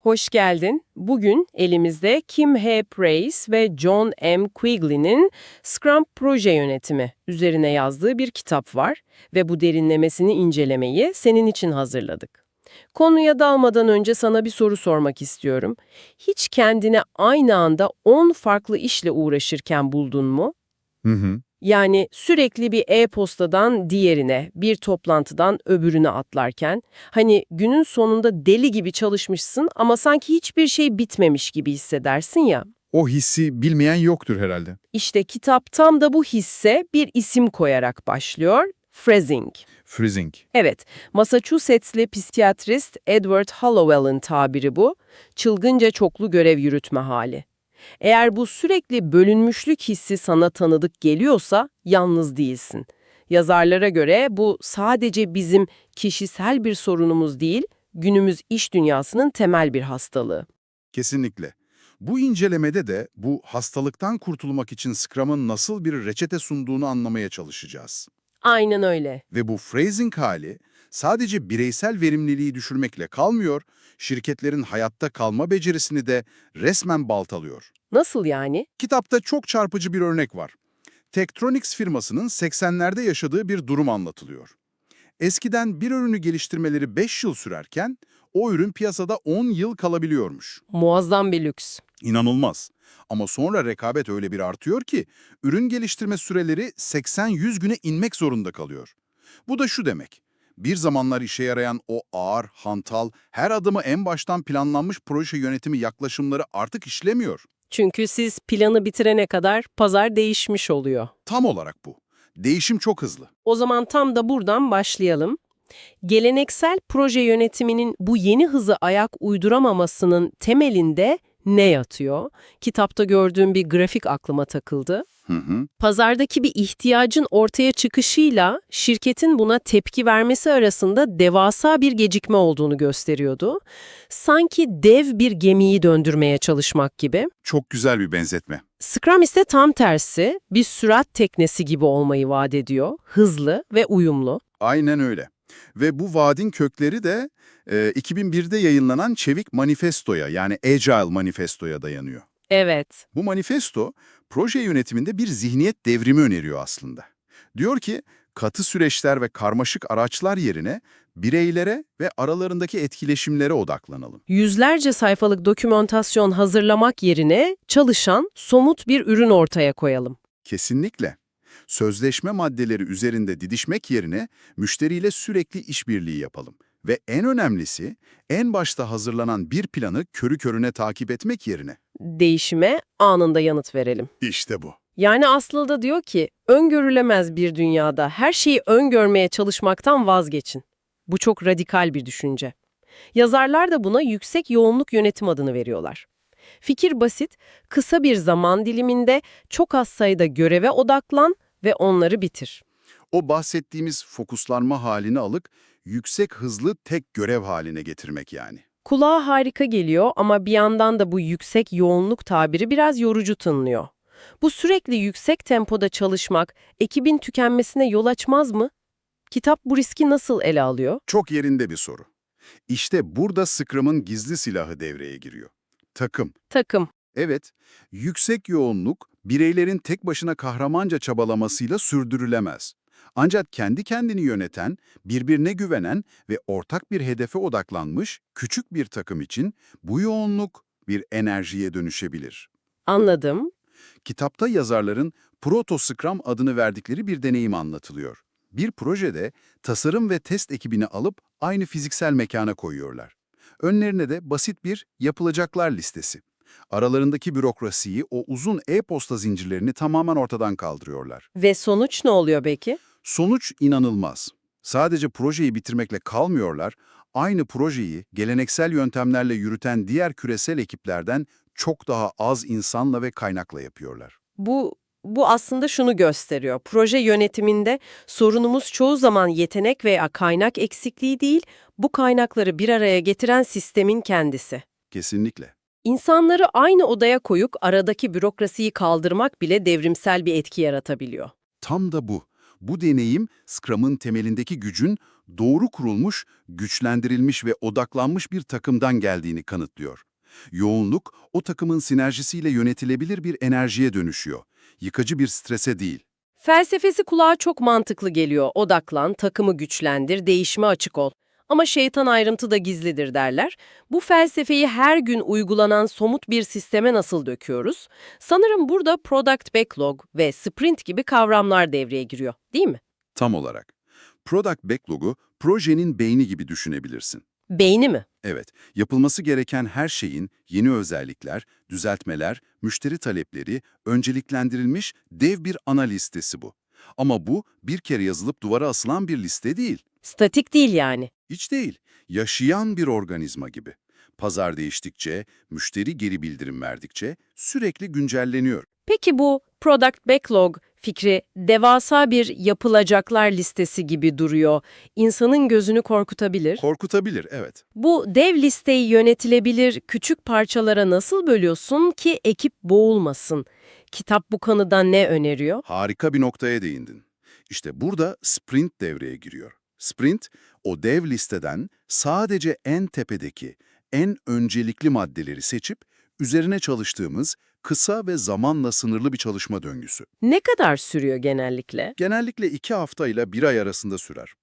Hoş geldin. Bugün elimizde Kim H. Price ve John M. Quigley'nin Scrum Proje Yönetimi üzerine yazdığı bir kitap var ve bu derinlemesini incelemeyi senin için hazırladık. Konuya dalmadan önce sana bir soru sormak istiyorum. Hiç kendine aynı anda 10 farklı işle uğraşırken buldun mu? Hı hı. Yani sürekli bir e-postadan diğerine, bir toplantıdan öbürüne atlarken, hani günün sonunda deli gibi çalışmışsın ama sanki hiçbir şey bitmemiş gibi hissedersin ya. O hissi bilmeyen yoktur herhalde. İşte kitap tam da bu hisse bir isim koyarak başlıyor, freezing. Freezing. Evet, Massachusetts'li psikiyatrist Edward Hallowell'ın tabiri bu, çılgınca çoklu görev yürütme hali. Eğer bu sürekli bölünmüşlük hissi sana tanıdık geliyorsa yalnız değilsin. Yazarlara göre bu sadece bizim kişisel bir sorunumuz değil, günümüz iş dünyasının temel bir hastalığı. Kesinlikle. Bu incelemede de bu hastalıktan kurtulmak için Scrum'ın nasıl bir reçete sunduğunu anlamaya çalışacağız. Aynen öyle. Ve bu phrasing hali sadece bireysel verimliliği düşürmekle kalmıyor, şirketlerin hayatta kalma becerisini de resmen baltalıyor. Nasıl yani? Kitapta çok çarpıcı bir örnek var. Tektronix firmasının 80'lerde yaşadığı bir durum anlatılıyor. Eskiden bir ürünü geliştirmeleri 5 yıl sürerken o ürün piyasada 10 yıl kalabiliyormuş. Muazzam bir lüks. İnanılmaz. Ama sonra rekabet öyle bir artıyor ki ürün geliştirme süreleri 80-100 güne inmek zorunda kalıyor. Bu da şu demek. Bir zamanlar işe yarayan o ağır, hantal, her adımı en baştan planlanmış proje yönetimi yaklaşımları artık işlemiyor. Çünkü siz planı bitirene kadar pazar değişmiş oluyor. Tam olarak bu. Değişim çok hızlı. O zaman tam da buradan başlayalım. Geleneksel proje yönetiminin bu yeni hızı ayak uyduramamasının temelinde ne yatıyor? Kitapta gördüğüm bir grafik aklıma takıldı. Hı hı. Pazardaki bir ihtiyacın ortaya çıkışıyla şirketin buna tepki vermesi arasında devasa bir gecikme olduğunu gösteriyordu. Sanki dev bir gemiyi döndürmeye çalışmak gibi. Çok güzel bir benzetme. Scrum ise tam tersi, bir sürat teknesi gibi olmayı vaat ediyor. Hızlı ve uyumlu. Aynen öyle. Ve bu vaadin kökleri de e, 2001'de yayınlanan Çevik Manifesto'ya yani Agile Manifesto'ya dayanıyor. Evet. Bu manifesto, proje yönetiminde bir zihniyet devrimi öneriyor aslında. Diyor ki, katı süreçler ve karmaşık araçlar yerine bireylere ve aralarındaki etkileşimlere odaklanalım. Yüzlerce sayfalık dokümantasyon hazırlamak yerine çalışan, somut bir ürün ortaya koyalım. Kesinlikle. Sözleşme maddeleri üzerinde didişmek yerine müşteriyle sürekli işbirliği yapalım. Ve en önemlisi, en başta hazırlanan bir planı körü körüne takip etmek yerine. Değişime anında yanıt verelim. İşte bu. Yani aslında diyor ki, öngörülemez bir dünyada her şeyi öngörmeye çalışmaktan vazgeçin. Bu çok radikal bir düşünce. Yazarlar da buna yüksek yoğunluk yönetim adını veriyorlar. Fikir basit, kısa bir zaman diliminde çok az sayıda göreve odaklan ve onları bitir. O bahsettiğimiz fokuslanma halini alıp yüksek hızlı tek görev haline getirmek yani. Kulağa harika geliyor ama bir yandan da bu yüksek yoğunluk tabiri biraz yorucu tınlıyor. Bu sürekli yüksek tempoda çalışmak ekibin tükenmesine yol açmaz mı? Kitap bu riski nasıl ele alıyor? Çok yerinde bir soru. İşte burada Scrum'ın gizli silahı devreye giriyor. Takım. Takım. Evet, yüksek yoğunluk bireylerin tek başına kahramanca çabalamasıyla sürdürülemez. Ancak kendi kendini yöneten, birbirine güvenen ve ortak bir hedefe odaklanmış küçük bir takım için bu yoğunluk bir enerjiye dönüşebilir. Anladım. Kitapta yazarların Proto Scrum adını verdikleri bir deneyim anlatılıyor. Bir projede tasarım ve test ekibini alıp aynı fiziksel mekana koyuyorlar. Önlerine de basit bir yapılacaklar listesi. Aralarındaki bürokrasiyi, o uzun e-posta zincirlerini tamamen ortadan kaldırıyorlar. Ve sonuç ne oluyor peki? Sonuç inanılmaz. Sadece projeyi bitirmekle kalmıyorlar, aynı projeyi geleneksel yöntemlerle yürüten diğer küresel ekiplerden çok daha az insanla ve kaynakla yapıyorlar. Bu bu aslında şunu gösteriyor. Proje yönetiminde sorunumuz çoğu zaman yetenek veya kaynak eksikliği değil, bu kaynakları bir araya getiren sistemin kendisi. Kesinlikle. İnsanları aynı odaya koyup aradaki bürokrasiyi kaldırmak bile devrimsel bir etki yaratabiliyor. Tam da bu. Bu deneyim, Scrum'ın temelindeki gücün doğru kurulmuş, güçlendirilmiş ve odaklanmış bir takımdan geldiğini kanıtlıyor. Yoğunluk, o takımın sinerjisiyle yönetilebilir bir enerjiye dönüşüyor. Yıkıcı bir strese değil. Felsefesi kulağa çok mantıklı geliyor. Odaklan, takımı güçlendir, değişime açık ol. Ama şeytan ayrıntı da gizlidir derler. Bu felsefeyi her gün uygulanan somut bir sisteme nasıl döküyoruz? Sanırım burada product backlog ve sprint gibi kavramlar devreye giriyor, değil mi? Tam olarak. Product Backlog'u projenin beyni gibi düşünebilirsin. Beyni mi? Evet, yapılması gereken her şeyin yeni özellikler, düzeltmeler, müşteri talepleri, önceliklendirilmiş dev bir ana listesi bu. Ama bu bir kere yazılıp duvara asılan bir liste değil. Statik değil yani. Hiç değil, yaşayan bir organizma gibi. Pazar değiştikçe, müşteri geri bildirim verdikçe sürekli güncelleniyor. Peki bu product backlog fikri devasa bir yapılacaklar listesi gibi duruyor. İnsanın gözünü korkutabilir. Korkutabilir, evet. Bu dev listeyi yönetilebilir küçük parçalara nasıl bölüyorsun ki ekip boğulmasın? Kitap bu konuda ne öneriyor? Harika bir noktaya değindin. İşte burada sprint devreye giriyor. Sprint, o dev listeden sadece en tepedeki, en öncelikli maddeleri seçip üzerine çalıştığımız kısa ve zamanla sınırlı bir çalışma döngüsü. Ne kadar sürüyor genellikle? Genellikle iki hafta ile bir ay arasında sürer.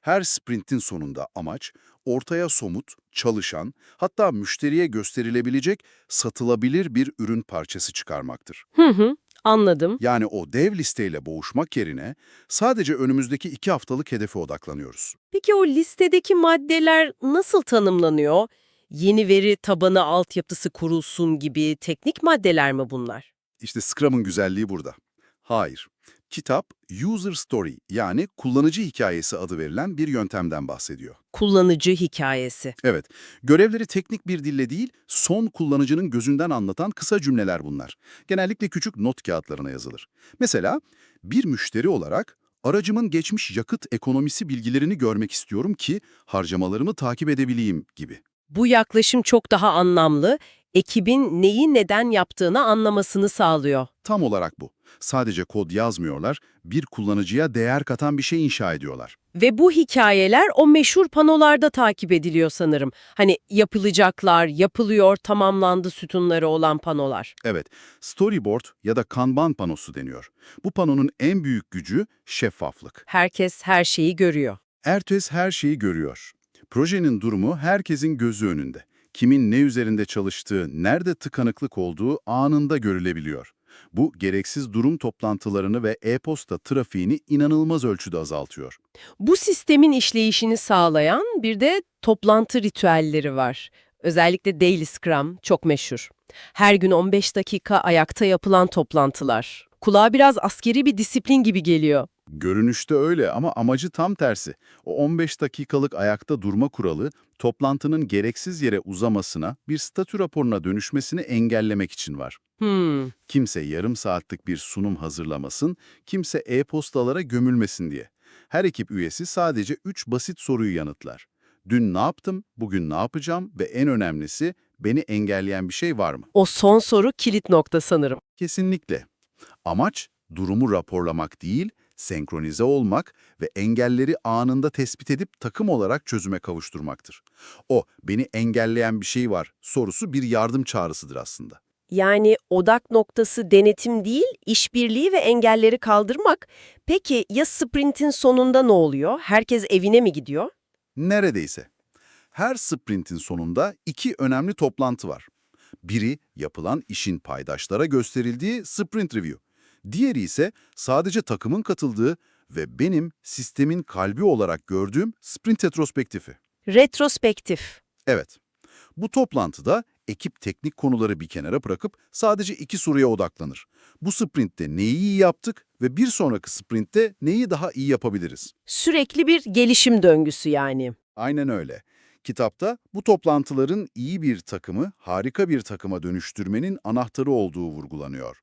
Her sprintin sonunda amaç, ortaya somut, çalışan, hatta müşteriye gösterilebilecek, satılabilir bir ürün parçası çıkarmaktır. Hı hı, anladım. Yani o dev listeyle boğuşmak yerine sadece önümüzdeki iki haftalık hedefe odaklanıyoruz. Peki o listedeki maddeler nasıl tanımlanıyor? Yeni veri tabanı altyapısı kurulsun gibi teknik maddeler mi bunlar? İşte Scrum'ın güzelliği burada. Hayır. Kitap, User Story yani kullanıcı hikayesi adı verilen bir yöntemden bahsediyor. Kullanıcı hikayesi. Evet, görevleri teknik bir dille değil, son kullanıcının gözünden anlatan kısa cümleler bunlar. Genellikle küçük not kağıtlarına yazılır. Mesela, bir müşteri olarak aracımın geçmiş yakıt ekonomisi bilgilerini görmek istiyorum ki harcamalarımı takip edebileyim gibi. Bu yaklaşım çok daha anlamlı, ekibin neyi neden yaptığını anlamasını sağlıyor. Tam olarak bu. Sadece kod yazmıyorlar, bir kullanıcıya değer katan bir şey inşa ediyorlar. Ve bu hikayeler o meşhur panolarda takip ediliyor sanırım. Hani yapılacaklar, yapılıyor, tamamlandı sütunları olan panolar. Evet, storyboard ya da kanban panosu deniyor. Bu panonun en büyük gücü şeffaflık. Herkes her şeyi görüyor. Ertöz her şeyi görüyor. Projenin durumu herkesin gözü önünde. Kimin ne üzerinde çalıştığı, nerede tıkanıklık olduğu anında görülebiliyor. Bu gereksiz durum toplantılarını ve e-posta trafiğini inanılmaz ölçüde azaltıyor. Bu sistemin işleyişini sağlayan bir de toplantı ritüelleri var. Özellikle Daily Scrum çok meşhur. Her gün 15 dakika ayakta yapılan toplantılar. Kulağa biraz askeri bir disiplin gibi geliyor. Görünüşte öyle ama amacı tam tersi. O 15 dakikalık ayakta durma kuralı toplantının gereksiz yere uzamasına, bir statü raporuna dönüşmesini engellemek için var. Hmm. Kimse yarım saatlik bir sunum hazırlamasın, kimse e-postalara gömülmesin diye. Her ekip üyesi sadece 3 basit soruyu yanıtlar. Dün ne yaptım, bugün ne yapacağım ve en önemlisi beni engelleyen bir şey var mı? O son soru kilit nokta sanırım. Kesinlikle. Amaç durumu raporlamak değil, senkronize olmak ve engelleri anında tespit edip takım olarak çözüme kavuşturmaktır. O, beni engelleyen bir şey var sorusu bir yardım çağrısıdır aslında. Yani odak noktası denetim değil, işbirliği ve engelleri kaldırmak. Peki ya sprintin sonunda ne oluyor? Herkes evine mi gidiyor? Neredeyse. Her sprintin sonunda iki önemli toplantı var. Biri yapılan işin paydaşlara gösterildiği sprint review. Diğeri ise sadece takımın katıldığı ve benim sistemin kalbi olarak gördüğüm sprint retrospektifi. Retrospektif. Evet, bu toplantıda ekip teknik konuları bir kenara bırakıp sadece iki soruya odaklanır. Bu sprintte neyi iyi yaptık ve bir sonraki sprintte neyi daha iyi yapabiliriz? Sürekli bir gelişim döngüsü yani. Aynen öyle. Kitapta bu toplantıların iyi bir takımı harika bir takıma dönüştürmenin anahtarı olduğu vurgulanıyor.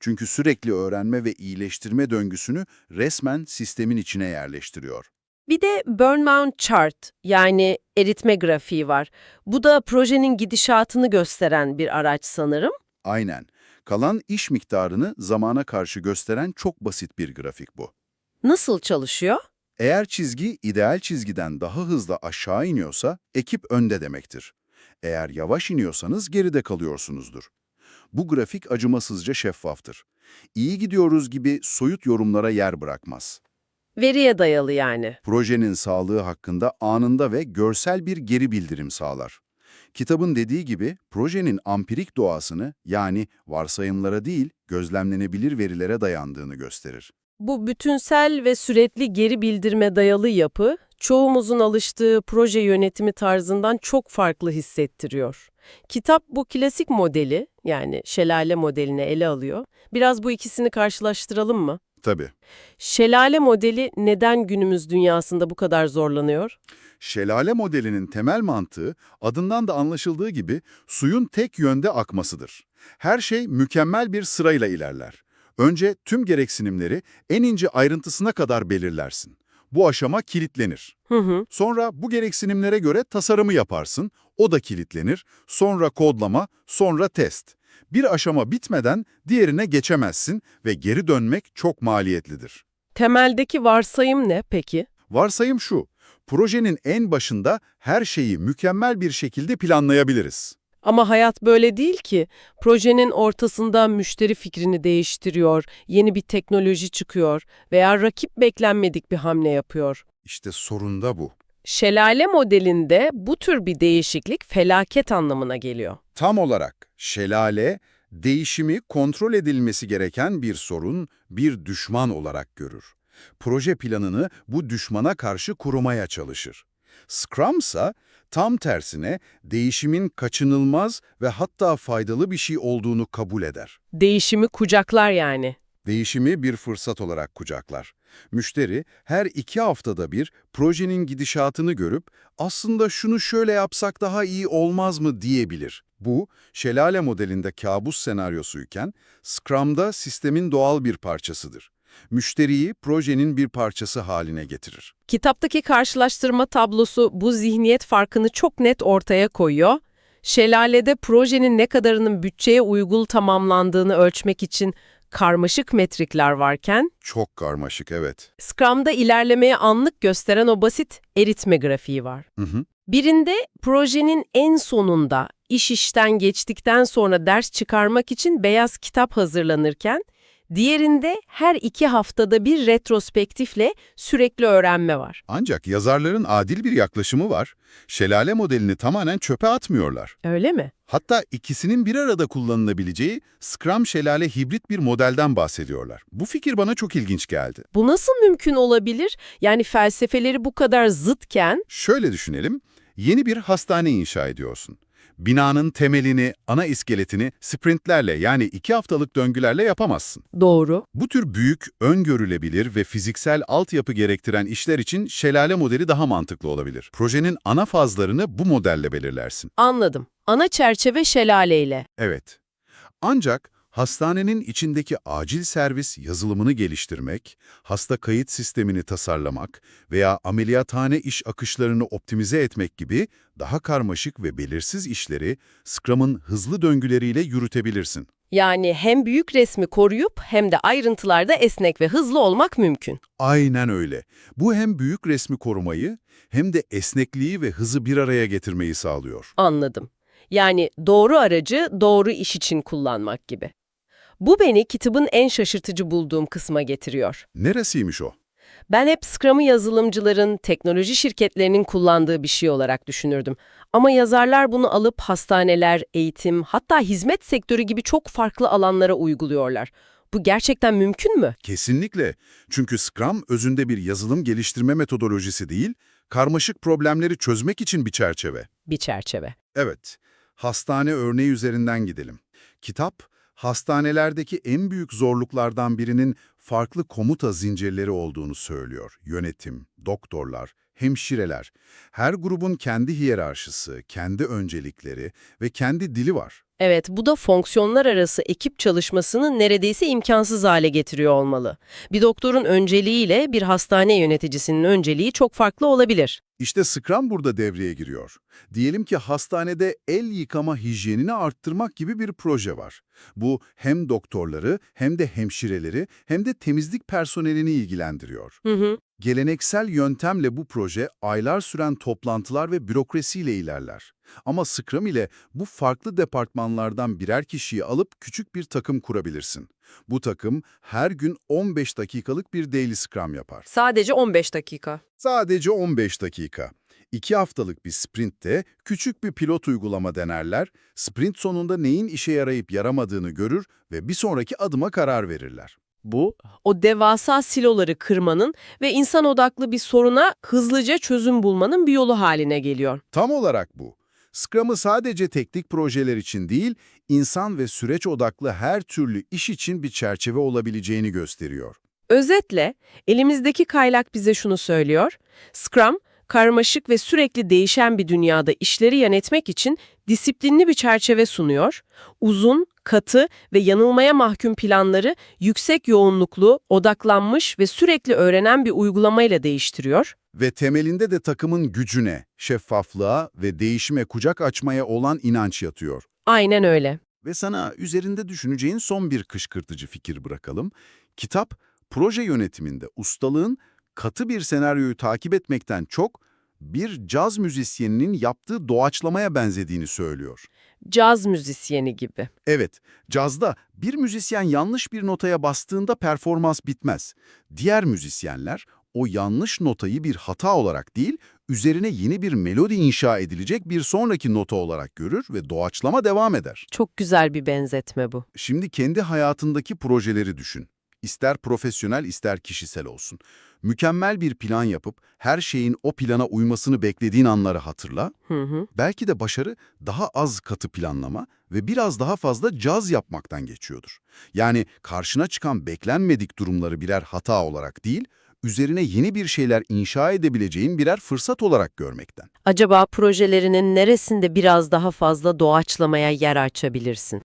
Çünkü sürekli öğrenme ve iyileştirme döngüsünü resmen sistemin içine yerleştiriyor. Bir de Burnout Chart yani eritme grafiği var. Bu da projenin gidişatını gösteren bir araç sanırım. Aynen. Kalan iş miktarını zamana karşı gösteren çok basit bir grafik bu. Nasıl çalışıyor? Eğer çizgi ideal çizgiden daha hızlı aşağı iniyorsa ekip önde demektir. Eğer yavaş iniyorsanız geride kalıyorsunuzdur. Bu grafik acımasızca şeffaftır. İyi gidiyoruz gibi soyut yorumlara yer bırakmaz. Veriye dayalı yani. Projenin sağlığı hakkında anında ve görsel bir geri bildirim sağlar. Kitabın dediği gibi projenin ampirik doğasını yani varsayımlara değil gözlemlenebilir verilere dayandığını gösterir. Bu bütünsel ve sürekli geri bildirime dayalı yapı, çoğumuzun alıştığı proje yönetimi tarzından çok farklı hissettiriyor. Kitap bu klasik modeli, yani şelale modelini ele alıyor. Biraz bu ikisini karşılaştıralım mı? Tabii. Şelale modeli neden günümüz dünyasında bu kadar zorlanıyor? Şelale modelinin temel mantığı adından da anlaşıldığı gibi suyun tek yönde akmasıdır. Her şey mükemmel bir sırayla ilerler. Önce tüm gereksinimleri en ince ayrıntısına kadar belirlersin. Bu aşama kilitlenir. Hı hı. Sonra bu gereksinimlere göre tasarımı yaparsın, o da kilitlenir. Sonra kodlama, sonra test. Bir aşama bitmeden diğerine geçemezsin ve geri dönmek çok maliyetlidir. Temeldeki varsayım ne peki? Varsayım şu, projenin en başında her şeyi mükemmel bir şekilde planlayabiliriz. Ama hayat böyle değil ki. Projenin ortasında müşteri fikrini değiştiriyor, yeni bir teknoloji çıkıyor veya rakip beklenmedik bir hamle yapıyor. İşte sorun da bu. Şelale modelinde bu tür bir değişiklik felaket anlamına geliyor. Tam olarak şelale, değişimi kontrol edilmesi gereken bir sorun, bir düşman olarak görür. Proje planını bu düşmana karşı kurmaya çalışır. Scrum ise tam tersine değişimin kaçınılmaz ve hatta faydalı bir şey olduğunu kabul eder. Değişimi kucaklar yani. Değişimi bir fırsat olarak kucaklar. Müşteri her iki haftada bir projenin gidişatını görüp aslında şunu şöyle yapsak daha iyi olmaz mı diyebilir. Bu, şelale modelinde kabus senaryosuyken Scrum'da sistemin doğal bir parçasıdır. Müşteriyi projenin bir parçası haline getirir. Kitaptaki karşılaştırma tablosu bu zihniyet farkını çok net ortaya koyuyor. Şelalede projenin ne kadarının bütçeye uygul tamamlandığını ölçmek için karmaşık metrikler varken, Çok karmaşık, evet. Scrum'da ilerlemeyi anlık gösteren o basit eritme grafiği var. Hı hı. Birinde projenin en sonunda iş işten geçtikten sonra ders çıkarmak için beyaz kitap hazırlanırken, diğerinde her iki haftada bir retrospektifle sürekli öğrenme var. Ancak yazarların adil bir yaklaşımı var. Şelale modelini tamamen çöpe atmıyorlar. Öyle mi? Hatta ikisinin bir arada kullanılabileceği Scrum şelale hibrit bir modelden bahsediyorlar. Bu fikir bana çok ilginç geldi. Bu nasıl mümkün olabilir? Yani felsefeleri bu kadar zıtken, Şöyle düşünelim, yeni bir hastane inşa ediyorsun. Binanın temelini, ana iskeletini sprintlerle yani iki haftalık döngülerle yapamazsın. doğru. Bu tür büyük, öngörülebilir ve fiziksel altyapı gerektiren işler için şelale modeli daha mantıklı olabilir. Projenin ana fazlarını bu modelle belirlersin. Anladım. Ana çerçeve şelaleyle. Evet. Ancak hastanenin içindeki acil servis yazılımını geliştirmek, hasta kayıt sistemini tasarlamak veya ameliyathane iş akışlarını optimize etmek gibi daha karmaşık ve belirsiz işleri Scrum'ın hızlı döngüleriyle yürütebilirsin. Yani hem büyük resmi koruyup hem de ayrıntılarda esnek ve hızlı olmak mümkün. Aynen öyle. Bu hem büyük resmi korumayı hem de esnekliği ve hızı bir araya getirmeyi sağlıyor. Anladım. Yani doğru aracı doğru iş için kullanmak gibi. Bu beni kitabın en şaşırtıcı bulduğum kısma getiriyor. Neresiymiş o? Ben hep Scrum'ı yazılımcıların, teknoloji şirketlerinin kullandığı bir şey olarak düşünürdüm. Ama yazarlar bunu alıp hastaneler, eğitim, hatta hizmet sektörü gibi çok farklı alanlara uyguluyorlar. Bu gerçekten mümkün mü? Kesinlikle. Çünkü Scrum özünde bir yazılım geliştirme metodolojisi değil, karmaşık problemleri çözmek için bir çerçeve. Bir çerçeve. Evet, hastane örneği üzerinden gidelim. Kitap, hastanelerdeki en büyük zorluklardan birinin farklı komuta zincirleri olduğunu söylüyor. Yönetim, doktorlar, hemşireler. Her grubun kendi hiyerarşisi, kendi öncelikleri ve kendi dili var. Evet, bu da fonksiyonlar arası ekip çalışmasını neredeyse imkansız hale getiriyor olmalı. Bir doktorun önceliğiyle bir hastane yöneticisinin önceliği çok farklı olabilir. İşte Scrum burada devreye giriyor. Diyelim ki hastanede el yıkama hijyenini arttırmak gibi bir proje var. Bu hem doktorları hem de hemşireleri hem de temizlik personelini ilgilendiriyor. Hı hı. Geleneksel yöntemle bu proje aylar süren toplantılar ve bürokrasiyle ilerler. Ama Scrum ile bu farklı departmanlardan birer kişiyi alıp küçük bir takım kurabilirsin. Bu takım her gün 15 dakikalık bir daily Scrum yapar. Sadece 15 dakika. Sadece 15 dakika. İki haftalık bir sprintte küçük bir pilot uygulama denerler, sprint sonunda neyin işe yarayıp yaramadığını görür ve bir sonraki adıma karar verirler. Bu, o devasa siloları kırmanın ve insan odaklı bir soruna hızlıca çözüm bulmanın bir yolu haline geliyor. Tam olarak bu. Scrum'ı sadece teknik projeler için değil, insan ve süreç odaklı her türlü iş için bir çerçeve olabileceğini gösteriyor. Özetle, elimizdeki kaylak bize şunu söylüyor. Scrum, karmaşık ve sürekli değişen bir dünyada işleri yönetmek için disiplinli bir çerçeve sunuyor. Uzun, katı ve yanılmaya mahkum planları yüksek yoğunluklu, odaklanmış ve sürekli öğrenen bir uygulamayla değiştiriyor. Ve temelinde de takımın gücüne, şeffaflığa ve değişime kucak açmaya olan inanç yatıyor. Aynen öyle. Ve sana üzerinde düşüneceğin son bir kışkırtıcı fikir bırakalım. Kitap, proje yönetiminde ustalığın katı bir senaryoyu takip etmekten çok bir caz müzisyeninin yaptığı doğaçlamaya benzediğini söylüyor. Caz müzisyeni gibi. Evet, cazda bir müzisyen yanlış bir notaya bastığında performans bitmez. Diğer müzisyenler o yanlış notayı bir hata olarak değil, üzerine yeni bir melodi inşa edilecek bir sonraki nota olarak görür ve doğaçlama devam eder. Çok güzel bir benzetme bu. Şimdi kendi hayatındaki projeleri düşün. İster profesyonel ister kişisel olsun. Mükemmel bir plan yapıp her şeyin o plana uymasını beklediğin anları hatırla. Hı hı. Belki de başarı daha az katı planlama ve biraz daha fazla caz yapmaktan geçiyordur. Yani karşına çıkan beklenmedik durumları birer hata olarak değil, üzerine yeni bir şeyler inşa edebileceğin birer fırsat olarak görmekten. Acaba projelerinin neresinde biraz daha fazla doğaçlamaya yer açabilirsin?